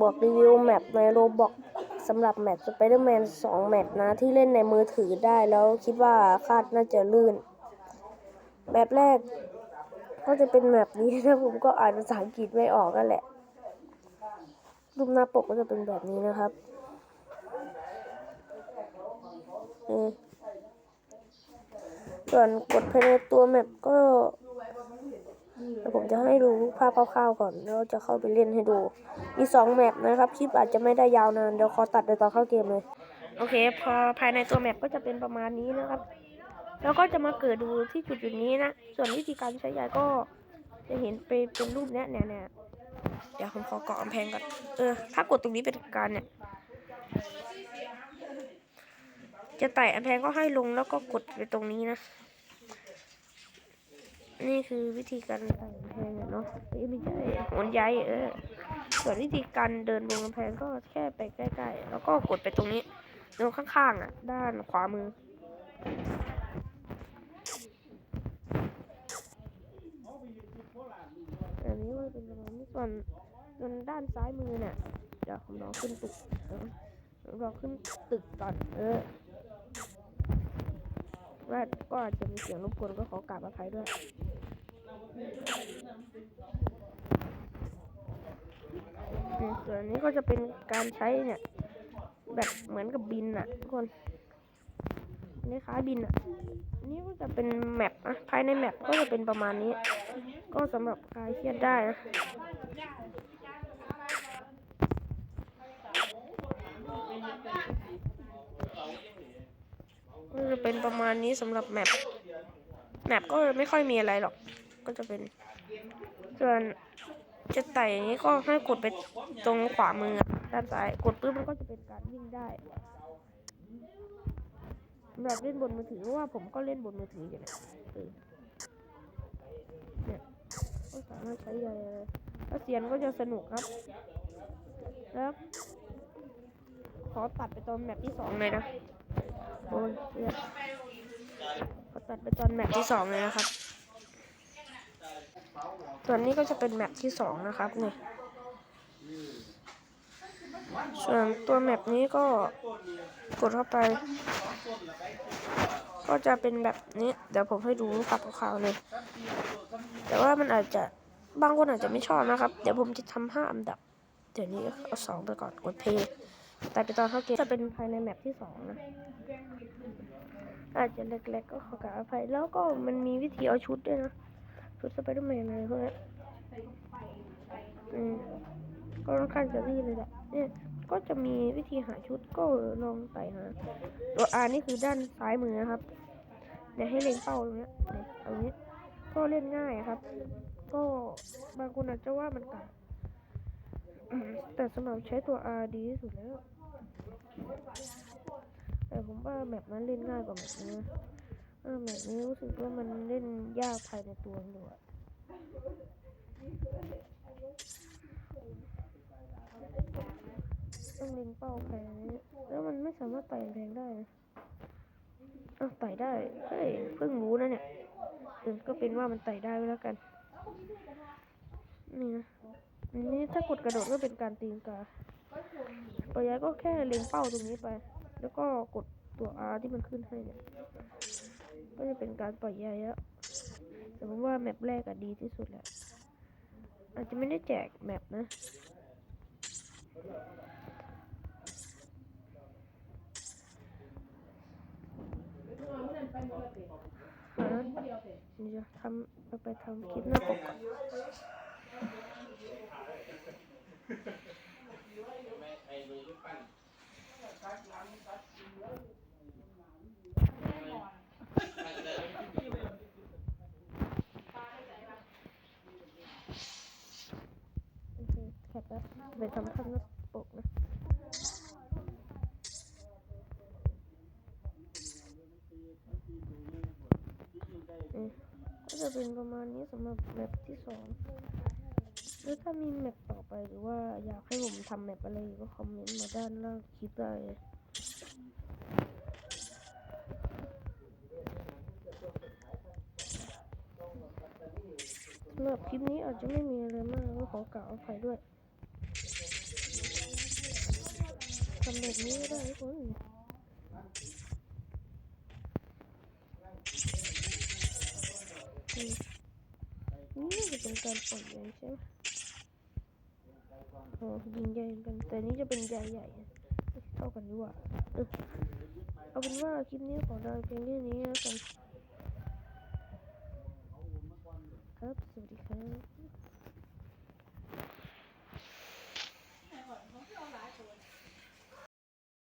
บอกรีวิวแมปในโรบอกสำหรับแมปสไปเดอร์แมนสองแมปนะที่เล่นในมือถือได้แล้วคิดว่าคาดน่าจะลื่นแบบแรก ก็จะเป็นแมปนี้นะผมก็อ่านภาษาอังกฤษไม่ออกนั่นแหละ รูปหน้าปกก็จะเป็นแบบนี้นะครับส่วนกดภายในตัวแมปก็ เดี๋ยวผมจะให้ดูภาพคร่าวๆก่อน แล้วจะเข้าไปเล่นให้ดู มีสองแมปนะครับ คลิปอาจจะไม่ได้ยาวนาน เดี๋ยวขอตัดในตอนเข้าเกมเลย โอเค พอภายในตัวแมปก็จะเป็นประมาณนี้นะครับ แล้วก็จะมาเกิดดูที่จุดจุดนี้นะ ส่วนวิธีการใช้ยาก็จะเห็นเป็นเป็นรูปเนี้ยเนี่ยเนี่ยเดี๋ยวผมขอเกาะกำแพงก่อน เออ ถ้ากดตรงนี้เป็นการเนี่ย จะไต่กำแพงก็ให้ลงแล้วก็กดไปตรงนี้นะ นี่คือวิธีการไต่กำแพงเนาะไม่ใช่โหนย้ายเออส่วนวิธีการเดินบนกำแพงก็แค่ไปใกล้ๆ แล้วก็กดไปตรงนี้ตรงข้างๆอะ ด้านขวามือ อันนี้มันเป็นประมาณนี้ส่วนส่วนด้านซ้ายมือเนี่ยเดี๋ยวผมลองขึ้นตึกเออผมลองขึ้นตึกก่อนเออว่าก็อาจจะมีเสียงรบกวนก็ขอกราบอภัยด้วย ส่วนนี้ก็จะเป็นการใช้เนี่ย แบบเหมือนกับบินอะทุกคนนี่คล้ายบินอะนนี่ก็จะเป็นแมปนะภายในแมปก็จะเป็นประมาณนี้ ก็สำหรับคลายเครียดได้นะก็จะเป็นประมาณนี้สำหรับแมปแมปก็ไม่ค่อยมีอะไรหรอก ก็จะเป็น ส่วนจะไต่อย่างนี้ก็ให้กดไปตรงขวามือด้านซ้ายกดปุ๊บมันก็จะเป็นการวิ่งได้แบบเล่นบนมือถือเพราะว่าผมก็เล่นบนมือถืออยู่เนี่ยเนี่ยก็สามารถใช้ได้เลยถ้าเสียนก็จะสนุกครับแล้วขอตัดไปตอนแมปที่สองเลยนะโอ้ยขอตัดไปตอนแมปที่สองเลยนะครับ ส่วนนี้ก็จะเป็นแมปที่สองนะครับนี่ส่วนตัวแมปนี้ก็กดเข้าไป ก็จะเป็นแบบนี้ เดี๋ยวผมให้ดูรูปภาพคร่าวๆเลย แต่ว่ามันอาจจะบางคนอาจจะไม่ชอบนะครับ เดี๋ยวผมจะทำห้าอันดับ เดี๋ยวนี้เอาสองไปก่อนกดเพย์แต่ไปตอนเข้าเกมจะเป็นภายในแมปที่สองนะ อาจจะเล็กๆก็ขอกราบอภัยแล้วก็มันมีวิธีเอาชุดด้วยนะ ชุดสไปเดอร์แมนอะไรพวกนี้อืมก็ค่อนข้างจะรีบเลยแหละเนี่ยก็จะมีวิธีหาชุดก็ลองใส่หาตัว R นี่คือด้านซ้ายมือนะครับเนี่ยให้เล็งเป้าตรงเนี้ยเนี่ยตรงนี้ก็เล่นง่ายครับ ก็บางคนอาจจะว่ามันต่าแต่สำหรับใช้ตัว R ดีที่สุดแล้ว แต่ผมว่าแมปนั้นเล่นง่ายกว่าแมปนี้ ออแมปนี้รู้สึกว่ามันเล่นยากภายในตัวมันด้วยต้องเล็งเป้าภายในนี้แล้วมันไม่สามารถไต่แพงได้นะอ้าวไต่ได้ เฮ้ย เพิ่งรู้นะเนี่ยเออก็เป็นว่ามันไต่ได้แล้วกัน นี่นะนนี้ถ้ากดกระโดดก็เป็นการตีนกาปอยายก็แค่เล็งเป้าตรงนี้ไป แล้วก็กดตัว R ที่มันขึ้นให้เนี่ย ก็จะเป็นการปล่อยยาเยอะแต่ผมว่าแมปแรกอะดีที่สุดแหละอาจจะไม่ได้แจกแมปนะอ่าเดี๋ยวทำไปทำคลิปหน้าปกก่อน โอเคแคปแล้ว ไปทำข้างหน้าปกนะก็จะเป็นประมาณนี้สำหรับแมปที่สองหรือถ้ามีแมปต่อไปหรือว่าอยากให้ผมทำแมปอะไรก็คอมเมนต์มาด้านล่างคลิปได้สำหรับคลิปนี้อาจจะไม่มีอะไรมากก็ขอกล่าวอภัยด้วย ทำแบบนี้ก็ได้ทุกคนนี่จะเป็นการปล่อยใหญ่ใช่ไหมโอ้ยิงใหญ่กัน แต่นี่จะเป็นใหญ่ใหญ่เท่ากันดีกว่าเออเอาเป็นว่าคลิปนี้ขอลาเพียงแค่นี้แล้วกัน